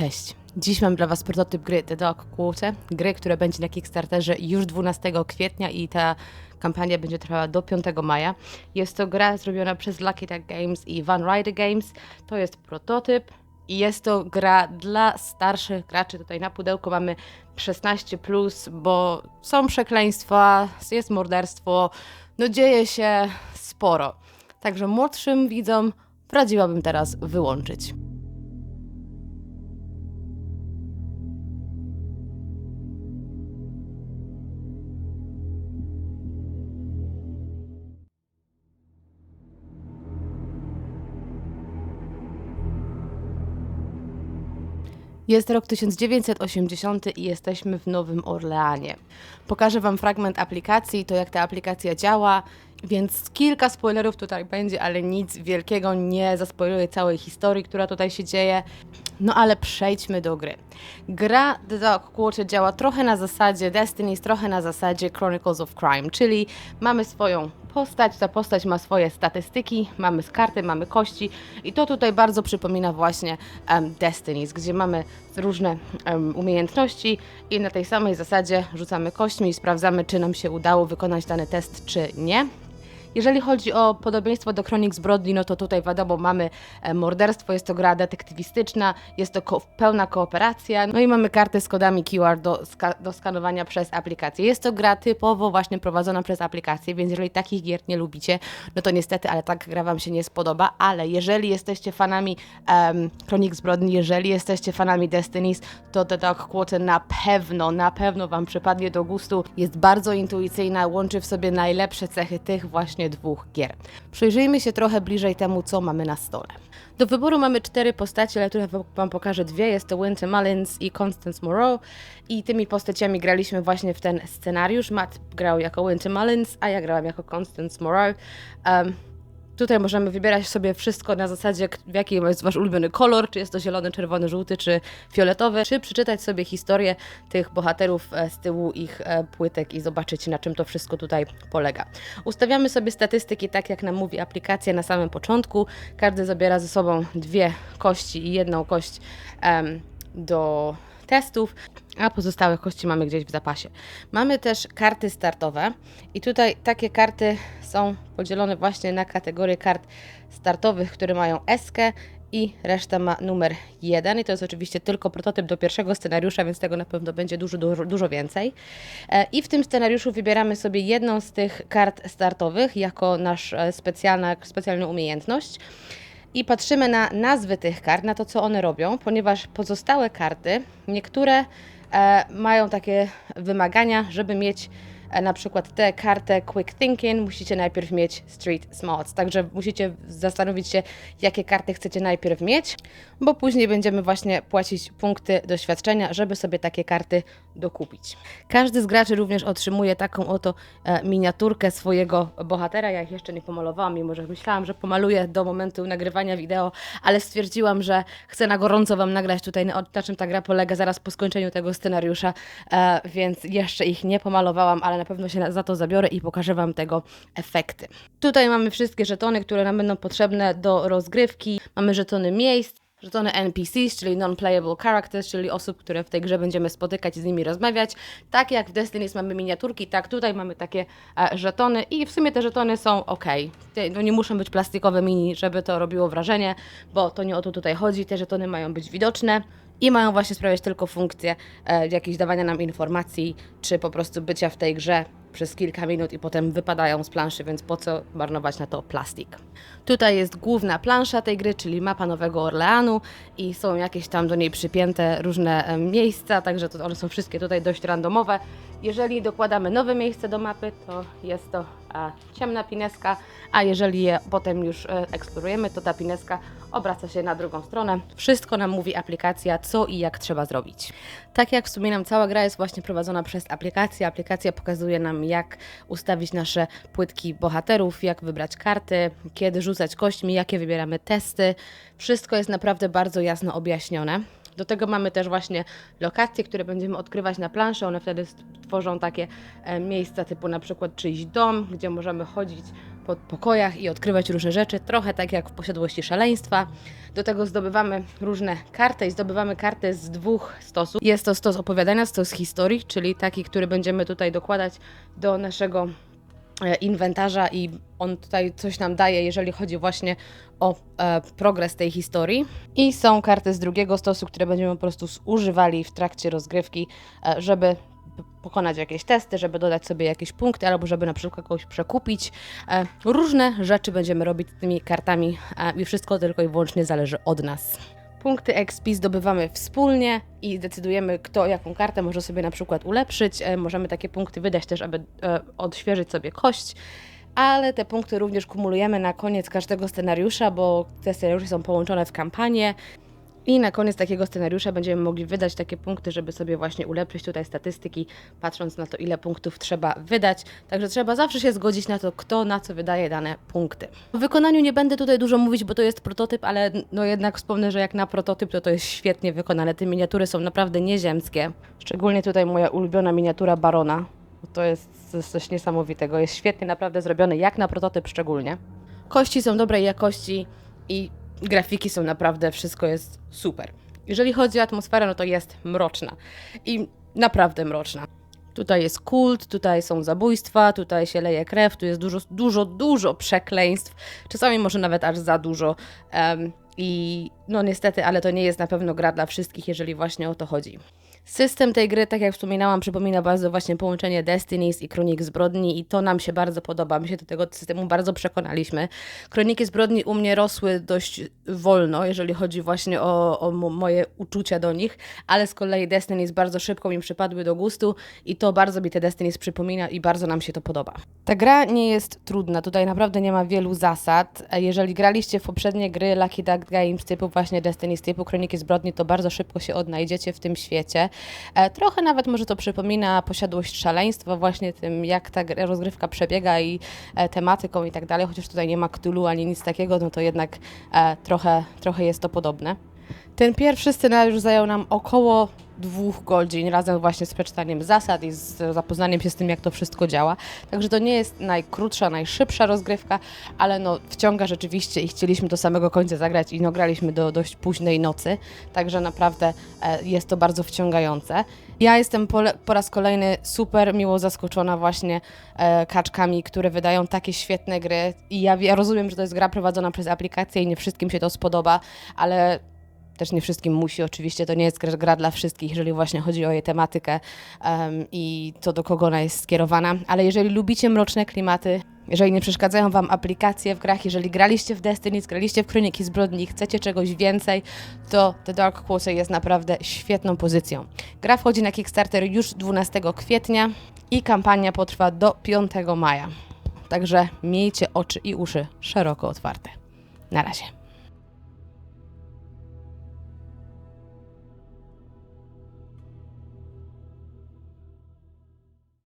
Cześć. Dziś mam dla Was prototyp gry The Dog Quarter, gry, która będzie na Kickstarterze już 12 kwietnia i ta kampania będzie trwała do 5 maja. Jest to gra zrobiona przez Lucky Duck Games i Van Ryder Games. To jest prototyp i jest to gra dla starszych graczy. Tutaj na pudełku mamy 16+, bo są przekleństwa, jest morderstwo, no dzieje się sporo. Także młodszym widzom radziłabym teraz wyłączyć. Jest rok 1980 i jesteśmy w Nowym Orleanie. Pokażę Wam fragment aplikacji, to jak ta aplikacja działa, więc kilka spoilerów tutaj będzie, ale nic wielkiego nie zaspoiluje całej historii, która tutaj się dzieje. No ale przejdźmy do gry. Gra The Dog Quarter działa trochę na zasadzie Destiny, trochę na zasadzie Chronicles of Crime, czyli mamy swoją postać, ta postać ma swoje statystyki, mamy karty, mamy kości i to tutaj bardzo przypomina właśnie um, Destinies, gdzie mamy różne um, umiejętności i na tej samej zasadzie rzucamy kośćmi i sprawdzamy, czy nam się udało wykonać dany test, czy nie. Jeżeli chodzi o podobieństwo do Kronik Zbrodni, no to tutaj wiadomo, mamy e, morderstwo, jest to gra detektywistyczna, jest to ko pełna kooperacja, no i mamy karty z kodami QR do, ska do skanowania przez aplikację. Jest to gra typowo właśnie prowadzona przez aplikację, więc jeżeli takich gier nie lubicie, no to niestety, ale tak gra Wam się nie spodoba, ale jeżeli jesteście fanami um, Kronik Zbrodni, jeżeli jesteście fanami Destinies, to The Dark Quarter na pewno, na pewno Wam przypadnie do gustu. Jest bardzo intuicyjna, łączy w sobie najlepsze cechy tych właśnie dwóch gier. Przyjrzyjmy się trochę bliżej temu, co mamy na stole. Do wyboru mamy cztery postacie, ale tutaj Wam pokażę dwie. Jest to Winter Mullins i Constance Moreau. I tymi postaciami graliśmy właśnie w ten scenariusz. Matt grał jako Winter Mullins, a ja grałam jako Constance Moreau. Um, Tutaj możemy wybierać sobie wszystko na zasadzie, w jaki jest Wasz ulubiony kolor, czy jest to zielony, czerwony, żółty, czy fioletowy, czy przeczytać sobie historię tych bohaterów e, z tyłu ich e, płytek i zobaczyć, na czym to wszystko tutaj polega. Ustawiamy sobie statystyki tak, jak nam mówi aplikacja na samym początku. Każdy zabiera ze sobą dwie kości i jedną kość um, do testów, a pozostałe kości mamy gdzieś w zapasie. Mamy też karty startowe i tutaj takie karty są podzielone właśnie na kategorie kart startowych, które mają eskę i reszta ma numer 1 i to jest oczywiście tylko prototyp do pierwszego scenariusza, więc tego na pewno będzie dużo, dużo, dużo więcej. E, I w tym scenariuszu wybieramy sobie jedną z tych kart startowych jako nasz e, specjalna, specjalną umiejętność i patrzymy na nazwy tych kart, na to, co one robią, ponieważ pozostałe karty, niektóre mają takie wymagania, żeby mieć E, na przykład tę kartę Quick Thinking musicie najpierw mieć Street Smarts. Także musicie zastanowić się, jakie karty chcecie najpierw mieć, bo później będziemy właśnie płacić punkty doświadczenia, żeby sobie takie karty dokupić. Każdy z graczy również otrzymuje taką oto e, miniaturkę swojego bohatera. Ja ich jeszcze nie pomalowałam, mimo że myślałam, że pomaluję do momentu nagrywania wideo, ale stwierdziłam, że chcę na gorąco Wam nagrać tutaj, na, na czym ta gra polega zaraz po skończeniu tego scenariusza, e, więc jeszcze ich nie pomalowałam, ale na pewno się za to zabiorę i pokażę Wam tego efekty. Tutaj mamy wszystkie żetony, które nam będą potrzebne do rozgrywki. Mamy żetony miejsc, żetony NPCs, czyli non-playable characters, czyli osób, które w tej grze będziemy spotykać i z nimi rozmawiać. Tak jak w Destiny mamy miniaturki, tak tutaj mamy takie e, żetony i w sumie te żetony są ok. Te, no nie muszą być plastikowe mini, żeby to robiło wrażenie, bo to nie o to tutaj chodzi. Te żetony mają być widoczne i mają właśnie sprawiać tylko funkcję e, dawania nam informacji, czy po prostu bycia w tej grze przez kilka minut i potem wypadają z planszy, więc po co marnować na to plastik. Tutaj jest główna plansza tej gry, czyli mapa Nowego Orleanu i są jakieś tam do niej przypięte różne e, miejsca, także to one są wszystkie tutaj dość randomowe. Jeżeli dokładamy nowe miejsce do mapy, to jest to ciemna pineska, a jeżeli je potem już e, eksplorujemy, to ta pineska obraca się na drugą stronę. Wszystko nam mówi aplikacja, co i jak trzeba zrobić. Tak jak wspominam, cała gra jest właśnie prowadzona przez aplikację. Aplikacja pokazuje nam, jak ustawić nasze płytki bohaterów, jak wybrać karty, kiedy rzucać kośćmi, jakie wybieramy testy. Wszystko jest naprawdę bardzo jasno objaśnione. Do tego mamy też właśnie lokacje, które będziemy odkrywać na planszy. One wtedy tworzą takie e, miejsca typu na przykład czyjś dom, gdzie możemy chodzić po pokojach i odkrywać różne rzeczy, trochę tak jak w posiadłości szaleństwa. Do tego zdobywamy różne karty i zdobywamy karty z dwóch stosów. Jest to stos opowiadania, stos historii, czyli taki, który będziemy tutaj dokładać do naszego inwentarza i on tutaj coś nam daje, jeżeli chodzi właśnie o e, progres tej historii. I są karty z drugiego stosu, które będziemy po prostu zużywali w trakcie rozgrywki, e, żeby pokonać jakieś testy, żeby dodać sobie jakieś punkty, albo żeby na przykład kogoś przekupić. E, różne rzeczy będziemy robić z tymi kartami e, i wszystko tylko i wyłącznie zależy od nas. Punkty XP zdobywamy wspólnie i decydujemy, kto jaką kartę może sobie na przykład ulepszyć. E, Możemy takie punkty wydać też, aby e, odświeżyć sobie kość, ale te punkty również kumulujemy na koniec każdego scenariusza, bo te scenariusze są połączone w kampanię. I na koniec takiego scenariusza będziemy mogli wydać takie punkty, żeby sobie właśnie ulepszyć tutaj statystyki, patrząc na to, ile punktów trzeba wydać. Także trzeba zawsze się zgodzić na to, kto na co wydaje dane punkty. W wykonaniu nie będę tutaj dużo mówić, bo to jest prototyp, ale no jednak wspomnę, że jak na prototyp, to to jest świetnie wykonane. Te miniatury są naprawdę nieziemskie. Szczególnie tutaj moja ulubiona miniatura Barona. To jest coś niesamowitego. Jest świetnie naprawdę zrobiony, jak na prototyp szczególnie. Kości są dobrej jakości i grafiki są naprawdę, wszystko jest super. Jeżeli chodzi o atmosferę, no to jest mroczna. I naprawdę mroczna. Tutaj jest kult, tutaj są zabójstwa, tutaj się leje krew, tu jest dużo, dużo, dużo przekleństw, czasami może nawet aż za dużo. Em, I no niestety, ale to nie jest na pewno gra dla wszystkich, jeżeli właśnie o to chodzi. System tej gry, tak jak wspominałam, przypomina bardzo właśnie połączenie Destinies i Kronik Zbrodni i to nam się bardzo podoba. My się do tego systemu bardzo przekonaliśmy. Kroniki Zbrodni u mnie rosły dość wolno, jeżeli chodzi właśnie o, o mo- moje uczucia do nich, ale z kolei Destinies bardzo szybko mi przypadły do gustu i to bardzo mi te Destinies przypomina i bardzo nam się to podoba. Ta gra nie jest trudna, tutaj naprawdę nie ma wielu zasad. Jeżeli graliście w poprzednie gry Lucky Duck Games typu właśnie Destinies, typu Kroniki Zbrodni, to bardzo szybko się odnajdziecie w tym świecie. E, Trochę nawet może to przypomina posiadłość szaleństwa, właśnie tym, jak ta rozgrywka przebiega i e, tematyką i tak dalej, chociaż tutaj nie ma Cthulhu ani nic takiego, no to jednak e, trochę, trochę jest to podobne. Ten pierwszy scenariusz zajął nam około dwóch godzin, razem właśnie z przeczytaniem zasad i z zapoznaniem się z tym, jak to wszystko działa. Także to nie jest najkrótsza, najszybsza rozgrywka, ale no wciąga rzeczywiście i chcieliśmy do samego końca zagrać i no graliśmy do dość późnej nocy, także naprawdę e, jest to bardzo wciągające. Ja jestem po, po raz kolejny super miło zaskoczona właśnie e, kaczkami, które wydają takie świetne gry i ja, ja rozumiem, że to jest gra prowadzona przez aplikację i nie wszystkim się to spodoba, ale też nie wszystkim musi, oczywiście to nie jest gra, dla wszystkich, jeżeli właśnie chodzi o jej tematykę em, i to do kogo ona jest skierowana, ale jeżeli lubicie mroczne klimaty, jeżeli nie przeszkadzają Wam aplikacje w grach, jeżeli graliście w Destiny, graliście w Kroniki Zbrodni i chcecie czegoś więcej, to The Dark Quarter jest naprawdę świetną pozycją. Gra wchodzi na Kickstarter już 12 kwietnia i kampania potrwa do 5 maja. Także miejcie oczy i uszy szeroko otwarte. Na razie.